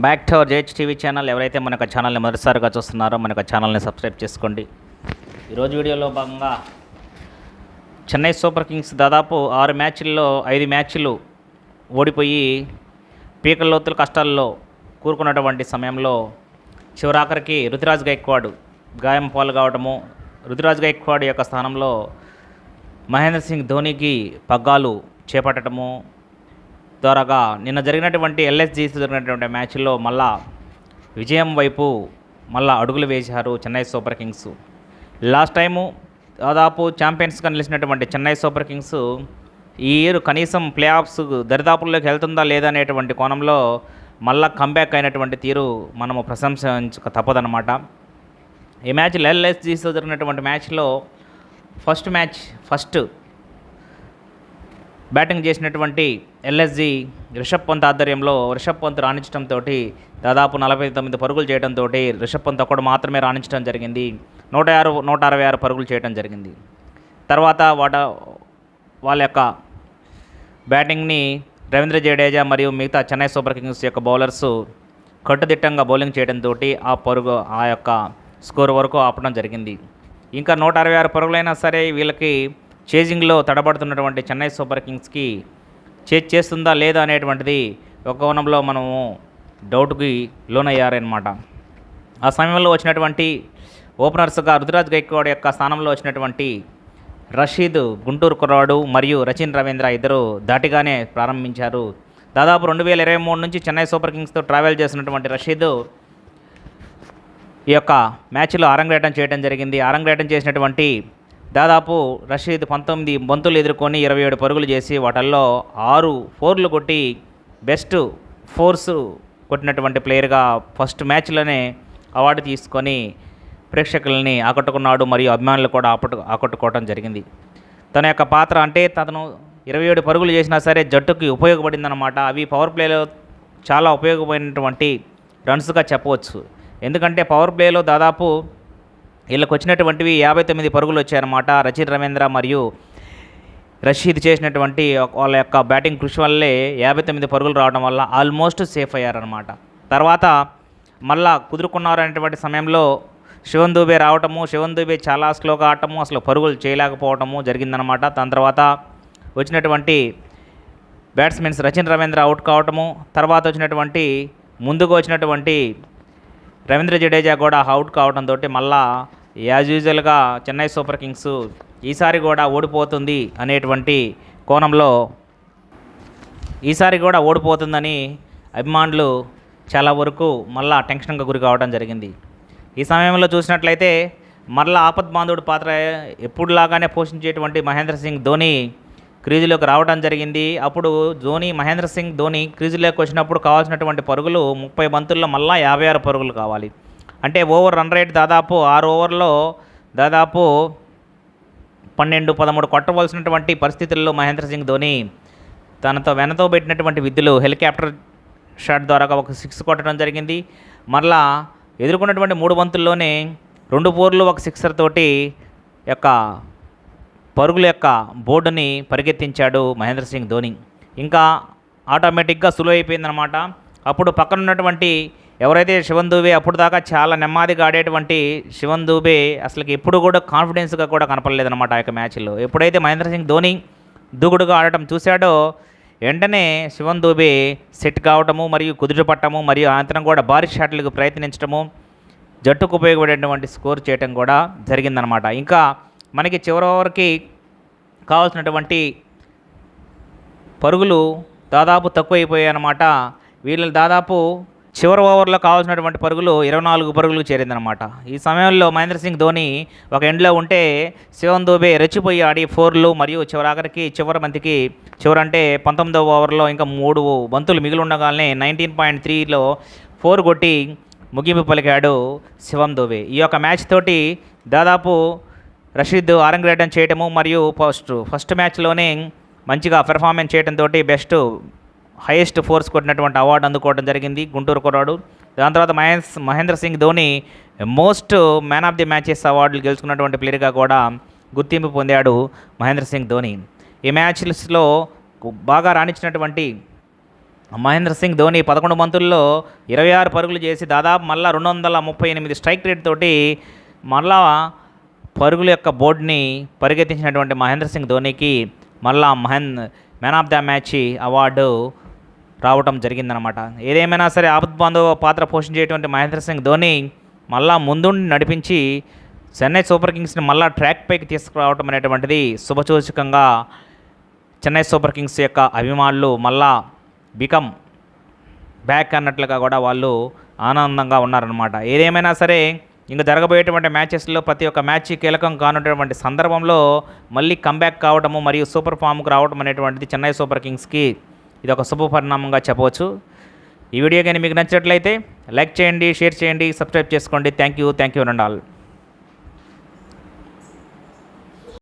Back to our JH TV channel. ఎవరైతే మన యొక్క ఛానల్ని మొదటిసారిగా చూస్తున్నారో మన యొక్క ఛానల్ని సబ్స్క్రైబ్ చేసుకోండి. ఈరోజు వీడియోలో భాగంగా చెన్నై సూపర్ కింగ్స్ దాదాపు ఆరు మ్యాచ్ల్లో ఐదు మ్యాచ్లు ఓడిపోయి పీకల లోతుల కష్టాల్లో కూరుకున్నటువంటి సమయంలో చివరాఖరికి రుతురాజ్ గైక్వాడ్ గాయం పాలు కావడము రుతురాజ్ గైక్వాడ్ యొక్క స్థానంలో మహేంద్ర సింగ్ ధోనికి పగ్గాలు చేపట్టడము త్వరగా నిన్న జరిగినటువంటి ఎల్ఎస్జీ జరిగినటువంటి మ్యాచ్లో మళ్ళా విజయం వైపు మళ్ళా అడుగులు వేశారు Chennai super kings. Last time దాదాపు ఛాంపియన్స్గా నిలిచినటువంటి చెన్నై సూపర్ కింగ్స్ ఈ ఇయర్ కనీసం ప్లే ఆఫ్స్ దరిదాపుల్లోకి వెళ్తుందా లేదా అనేటువంటి కోణంలో మళ్ళా కంబ్యాక్ అయినటువంటి తీరు మనము ప్రశంసించక తప్పదనమాట ఈ మ్యాచ్ ఎల్ఎస్జీతో జరిగినటువంటి మ్యాచ్లో ఫస్ట్ మ్యాచ్ ఫస్ట్ బ్యాటింగ్ చేసినటువంటి ఎల్ఎస్జి రిషబ్ పంత్ ఆధ్వర్యంలో రిషబ్ పంత్ రాణించడంతో దాదాపు నలభై తొమ్మిది పరుగులు చేయడంతో రిషబ్ పంత్ ఒకడు మాత్రమే రాణించడం జరిగింది. నూట ఆరు నూట అరవై ఆరు పరుగులు చేయడం జరిగింది. తర్వాత వాట వాళ్ళ యొక్క బ్యాటింగ్ని రవీంద్ర జడేజా మరియు మిగతా చెన్నై సూపర్ కింగ్స్ యొక్క బౌలర్స్ కట్టుదిట్టంగా బౌలింగ్ చేయడంతో ఆ పరుగు ఆ యొక్క స్కోర్ వరకు ఆపడం జరిగింది. ఇంకా నూట అరవై ఆరు పరుగులైనా సరే వీళ్ళకి చేజింగ్లో తడబడుతున్నటువంటి చెన్నై సూపర్ కింగ్స్కి చేజ్ చేస్తుందా లేదా అనేటువంటిది ఒక కోణంలో మనము డౌట్కి లోనయ్యారనమాట ఆ సమయంలో వచ్చినటువంటి ఓపెనర్స్గా రుతురాజ్ గైక్వాడ్ యొక్క స్థానంలో వచ్చినటువంటి రషీద్ గుంటూరు కుర్రాడు మరియు రచిన్ రవీంద్ర ఇద్దరు దాటిగానే ప్రారంభించారు. దాదాపు రెండు వేల ఇరవై మూడు నుంచి చెన్నై సూపర్ కింగ్స్తో ట్రావెల్ చేసినటువంటి రషీద్ ఈ యొక్క మ్యాచ్లో ఆరంగేటం చేయడం జరిగింది. ఆరంగేటం చేసినటువంటి దాదాపు రషీద్ పంతొమ్మిది బంతులు ఎదుర్కొని ఇరవై ఏడు పరుగులు చేసి వాటల్లో ఆరు ఫోర్లు కొట్టి బెస్ట్ ఫోర్స్ కొట్టినటువంటి ప్లేయర్గా ఫస్ట్ మ్యాచ్లోనే అవార్డు తీసుకొని ప్రేక్షకులని ఆకట్టుకున్నాడు మరియు అభిమానులు కూడా ఆపట్టు ఆకట్టుకోవడం జరిగింది. తన యొక్క పాత్ర అంటే తను ఇరవై ఏడు పరుగులు చేసినా సరే జట్టుకి ఉపయోగపడిందన్నమాట. అవి పవర్ ప్లేలో చాలా ఉపయోగపడినటువంటి రన్స్గా చెప్పవచ్చు. ఎందుకంటే పవర్ ప్లేలో దాదాపు వీళ్ళకి వచ్చినటువంటివి యాభై తొమ్మిది పరుగులు వచ్చాయన్నమాట రచిత్ రవీంద్ర మరియు రషీద్ చేసినటువంటి వాళ్ళ యొక్క బ్యాటింగ్ కృషి వల్లే యాభై తొమ్మిది పరుగులు రావడం వల్ల ఆల్మోస్ట్ సేఫ్ అయ్యారనమాట తర్వాత మళ్ళా కుదురుకున్నారనేటువంటి సమయంలో శివన్ దూబే రావటము శివన్ దూబే చాలా స్లోగా ఆడటము అసలు పరుగులు చేయలేకపోవటము జరిగిందనమాట దాని తర్వాత వచ్చినటువంటి బ్యాట్స్మెన్స్ రచిన్ రవీంద్ర అవుట్ కావటము తర్వాత వచ్చినటువంటి ముందుకు వచ్చినటువంటి రవీంద్ర జడేజా కూడా అవుట్ కావడంతో మళ్ళా యాజ్ యూజువల్గా చెన్నై సూపర్ కింగ్స్ ఈసారి కూడా ఓడిపోతుంది అనేటువంటి కోణంలో ఈసారి కూడా ఓడిపోతుందని అభిమానులు చాలా వరకు మళ్ళా టెన్షన్గా గురి కావడం జరిగింది. ఈ సమయంలో చూసినట్లయితే మరలా ఆపద్బాంధుడు పాత్ర ఎప్పుడులాగానే పోషించేటువంటి మహేంద్ర సింగ్ ధోని క్రీజులోకి రావడం జరిగింది. అప్పుడు ధోని మహేంద్ర సింగ్ ధోని క్రీజులోకి వచ్చినప్పుడు కావాల్సినటువంటి పరుగులు ముప్పై బంతుల్లో మళ్ళా యాభై ఆరు పరుగులు కావాలి. అంటే ఓవర్ రన్ రేట్ దాదాపు ఆరు ఓవర్లో దాదాపు పన్నెండు పదమూడు కొట్టవలసినటువంటి పరిస్థితుల్లో మహేంద్ర సింగ్ ధోని తనతో వెనతో పెట్టినటువంటి విద్యలు హెలికాప్టర్ షాట్ ద్వారా ఒక సిక్స్ కొట్టడం జరిగింది. మరలా ఎదుర్కొన్నటువంటి మూడు బంతుల్లోనే రెండు ఫోర్లు ఒక సిక్సర్ తోటి యొక్క పరుగుల యొక్క బోర్డుని పరిగెత్తించాడు మహేంద్ర సింగ్ ధోని. ఇంకా ఆటోమేటిక్గా సులువు అయిపోయిందనమాట అప్పుడు పక్కన ఉన్నటువంటి ఎవరైతే శివన్ దూబే అప్పుడు దాకా చాలా నెమ్మదిగా ఆడేటువంటి శివన్ దూబే అసలుకి ఎప్పుడు కూడా కాన్ఫిడెన్స్గా కూడా కనపడలేదన్నమాట ఆ యొక్క మ్యాచ్లో ఎప్పుడైతే మహేంద్ర సింగ్ ధోని దూకుడుగా ఆడటం చూశాడో వెంటనే శివన్ దూబే సెట్ కావటము మరియు కుదురు పట్టము మరియు అనంతరం కూడా భారీ షాట్లకు ప్రయత్నించడము జట్టుకు ఉపయోగపడేటువంటి స్కోర్ చేయటం కూడా జరిగిందనమాట ఇంకా మనకి చివరి ఓవర్కి కావాల్సినటువంటి పరుగులు దాదాపు తక్కువైపోయాయి అన్నమాట వీళ్ళు దాదాపు చివరి ఓవర్లో కావాల్సినటువంటి పరుగులు ఇరవై నాలుగు పరుగులు చేరిందనమాట ఈ సమయంలో మహేంద్ర సింగ్ ధోని ఒక ఎండ్లో ఉంటే శివన్ దూబే రెచ్చిపోయి ఆడి ఫోర్లు మరియు చివరాఖరికి చివరి బంతికి చివరంటే పంతొమ్మిదవ ఓవర్లో ఇంకా మూడు బంతులు మిగిలి ఉండగానే నైన్టీన్ పాయింట్ త్రీలో ఫోర్ కొట్టి ముగింపు పలికాడు శివం దూబే. ఈ యొక్క మ్యాచ్ తోటి దాదాపు రషీద్ ఆరంగరేటం చేయటము మరియు ఫస్ట్ ఫస్ట్ మ్యాచ్లోనే మంచిగా పెర్ఫార్మెన్స్ చేయడంతో బెస్ట్ హైయెస్ట్ ఫోర్స్ కొట్టినటువంటి అవార్డు అందుకోవడం జరిగింది గుంటూరు కుర్రాడు. దాని తర్వాత Mahesh Mahendra Singh Dhoni most man of the matches అవార్డులు గెలుచుకున్నటువంటి ప్లేయర్గా కూడా గుర్తింపు పొందాడు మహేంద్ర సింగ్ ధోని. ఈ మ్యాచ్లో బాగా రాణించినటువంటి మహేంద్ర సింగ్ ధోని పదకొండు బంతుల్లో ఇరవై ఆరు పరుగులు చేసి దాదాపు మళ్ళా రెండు వందల ముప్పై ఎనిమిది స్ట్రైక్ రేట్ తోటి మళ్ళా పరుగుల యొక్క బోర్డుని పరిగెత్తించినటువంటి మహేంద్ర సింగ్ ధోనికి మళ్ళా Mahen man of the match award రావటం జరిగిందనమాట ఏదేమైనా సరే ఆపద్బాంధవ పాత్ర పోషించేటువంటి మహేంద్ర సింగ్ ధోని మళ్ళా ముందుండి నడిపించి చెన్నై సూపర్ కింగ్స్ని మళ్ళా ట్రాక్ పైకి తీసుకురావటం అనేటువంటిది శుభసూచకంగా చెన్నై సూపర్ కింగ్స్ యొక్క అభిమానులు మళ్ళా బికమ్ బ్యాక్ అన్నట్లుగా కూడా వాళ్ళు ఆనందంగా ఉన్నారనమాట ఏదేమైనా సరే ఇంకా జరగబోయేటువంటి మ్యాచెస్లో ప్రతి ఒక్క మ్యాచ్ కీలకం కానున్నటువంటి సందర్భంలో మళ్ళీ కంబ్యాక్ కావడము మరియు సూపర్ ఫామ్కు రావడం అనేటువంటిది చెన్నై సూపర్ కింగ్స్కి ఇది ఒక శుభ పరిణామంగా చెప్పవచ్చు. ఈ వీడియో కానీ మీకు నచ్చినట్లయితే లైక్ చేయండి షేర్ చేయండి సబ్స్క్రైబ్ చేసుకోండి. Thank you thank you and all